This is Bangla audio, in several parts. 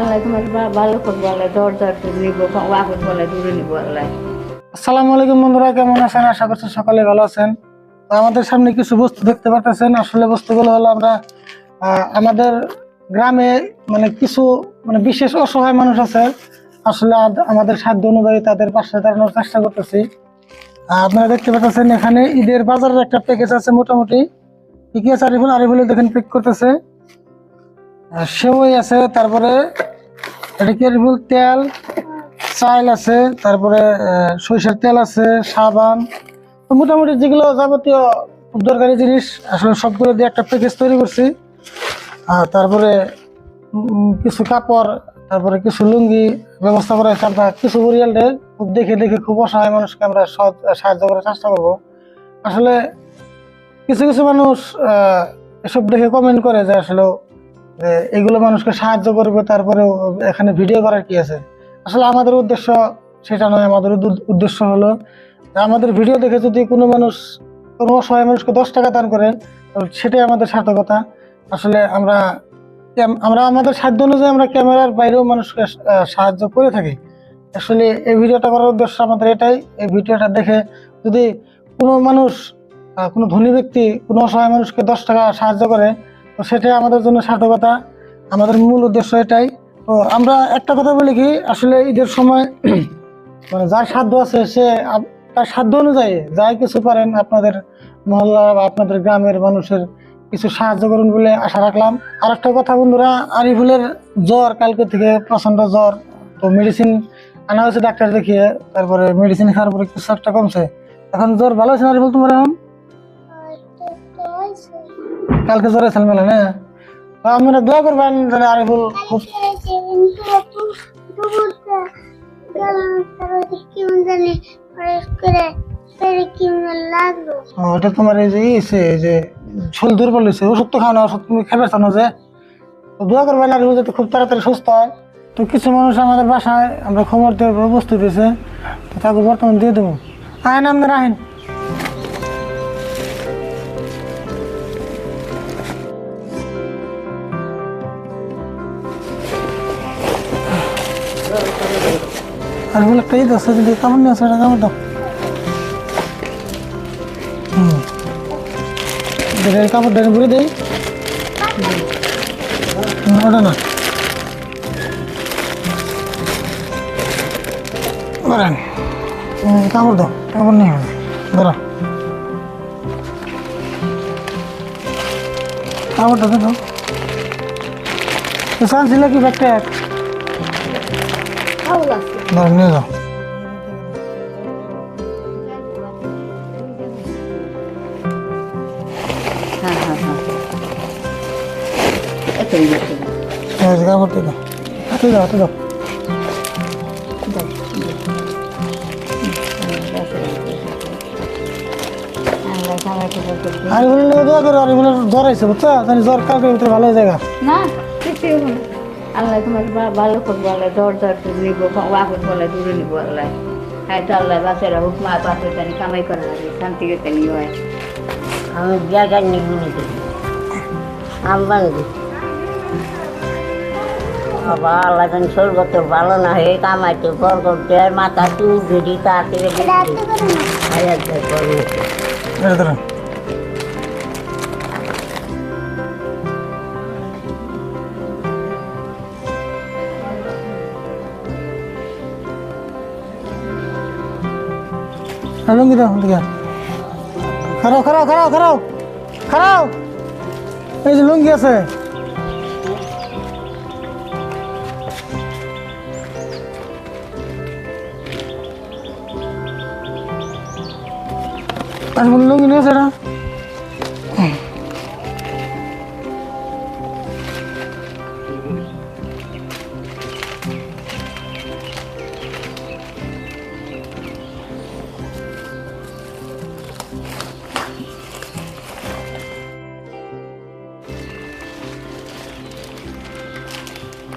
আল্লাহ আসসালামু আলাইকুম বন্ধুরা, কেমন আছেন? আশা করছি সকালে ভালো আছেন। আমাদের সামনে কিছু বস্তু দেখতে পাচ্ছেন আসলে বস্তুগুলো হলো আমরা আমাদের গ্রামে মানে কিছু মানে বিশেষ অসহায় মানুষ আছে। আসলে আমাদের সাধ্য অনুযায়ী তাদের পাশে দাঁড়ানোর চেষ্টা করতেছি। আপনারা দেখতে পাচ্ছেন এখানে ঈদের বাজারের একটা প্যাকেজ আছে মোটামুটি। কি কি আছে? আরিফুল আরিফুল দেখেন পিক করতেছে। সেওই আছে, তারপরে এটা তেল, চাইল আছে, তারপরে সরিষার তেল আছে, সাবান। মোটামুটি যেগুলো যাবতীয় দরকারি জিনিস, আসলে সবগুলো দিয়ে একটা প্যাকেজ তৈরি করছি। আর তারপরে কিছু কাপড়, তারপরে কিছু লুঙ্গি ব্যবস্থা করে আমরা কিছু পরিয়ালটে খুব দেখে দেখে খুব অসহায় মানুষকে আমরা সাহায্য করার চেষ্টা করব। আসলে, কিছু কিছু মানুষ এসব দেখে কমেন্ট করে যে আসলে এগুলো মানুষকে সাহায্য করবে, তারপরেও এখানে ভিডিও করার কি আছে? আসলে আমাদের উদ্দেশ্য সেটা নয়, আমাদের উদ্দেশ্য হলো আমাদের ভিডিও দেখে যদি কোনো মানুষ, কোনো অসহায় মানুষকে দশ টাকা দান করে তো সেটাই আমাদের সার্থকতা। আসলে আমরা আমরা আমাদের সাধ্য অনুযায়ী আমরা ক্যামেরার বাইরেও মানুষকে সাহায্য করে থাকি। আসলে এই ভিডিওটা করার উদ্দেশ্য আমাদের এটাই। এই ভিডিওটা দেখে যদি কোনো মানুষ কোনো ধনী ব্যক্তি, কোনো অসহায় মানুষকে দশ টাকা সাহায্য করে তো সেটাই আমাদের জন্য সার্থকতা। আমাদের মূল উদ্দেশ্য এটাই। তো আমরা একটা কথা বলি কি, আসলে ঈদের সময় মানে যার সাধ্য আছে, সে তার সাধ্য অনুযায়ী যাই কিছু পারেন, আপনাদের মহল্লা বা আপনাদের গ্রামের মানুষের কিছু সাহায্য করুন বলে আশা রাখলাম। আর একটা কথা বন্ধুরা, আরিফুলের জ্বর কালকে থেকে প্রচণ্ড জ্বর। তো মেডিসিন আনা হয়েছে ডাক্তার দেখিয়ে, তারপরে মেডিসিন খাওয়ার পরে কিছু একটা কমছে। এখন জ্বর ভালো আছে আরিফুল, তোমার এখন? কালকে জ্বর আছে মেলা না আপনারা দোয়া করবেন যেন আরিফুল খুব ওটা তোমার এই যে ইসে, যে ঝোল দুর্বল হয়েছে ওষুধ তো খাও না ওষুধ তুমি খেতে পারছ যে। দোয়া করবেন আর যাতে খুব তাড়াতাড়ি সুস্থ হয়। তো কিছু মানুষ আমাদের বাসায় আমরা খবর দেওয়ার বস্তু দিয়েছে তো তাকে বর্তমান দিয়ে দেবো। আইন আপনারা আইন আর বলে একটা ঈদ আছে যদি কামড় নিয়ে আসে এটা কামড় দাও হুম দেখে কাপড় ডেকে ঘুরে দেই হুম, ওটা না ধরেন হুম, কাপড় দাও কাপড় নিয়ে হবে ধরো কাপড়টা দেখো তো চাল ছিল কি ব্যাগটা এক ভালো লাগছে ধরেন নিয়ে যাও হ্যাঁ হ্যাঁ হ্যাঁ এটাই দেখতে এই যে কাপড় দিয়ে দাও হাতে দাও হাতে দাও আল্লাহ সবাইকে বলতে আর বলে দোয়া করো আর বলে জ্বর আছে বুঝছ জানি জ্বর কালকের ভিতরে ভালো হয়ে যায় না কিছুই হলো না। আল্লাহ তোমার ভালো করব আল্লাহ দরজা নিবো আগুন বলে দূরে নিবো আল্লাহ। হ্যাঁ তো আল্লাহ বাচ্চারা হুক মা পাশে জানি কামাই করে লাগে শান্তি জানি হয়। আমি জায়গা নিগুনি দিই। আমবান বাবা আল্লাহ জানি শরীর তো ভালো না হয়ে কামাইতে বর করতে মাথা চুল ভিড়ি তাড়াতাড়ি হাজার করব এই ধরেন আর লুঙ্গি দাও দিকে খারাও খারাও খারাও খারাও খারাও এই যে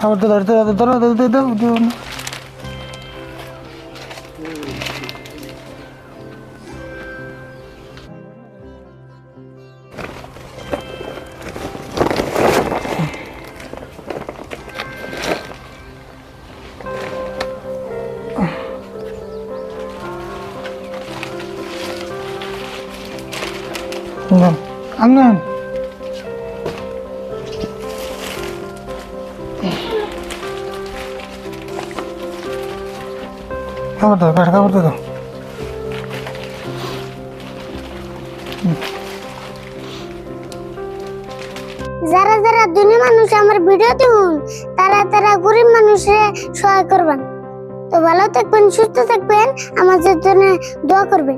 അവിടുത്തെ അടുത്ത് അടുത്ത അടുത്ത് ഇത് അങ്ങനെ খাবার দাও খাবার দাও। যারা যারা ধনী মানুষ আমার ভিডিও দেখুন, তারা তারা গরিব মানুষের সহায় করবেন। তো ভালো থাকবেন, সুস্থ থাকবেন, আমাদের জন্য দোয়া করবেন।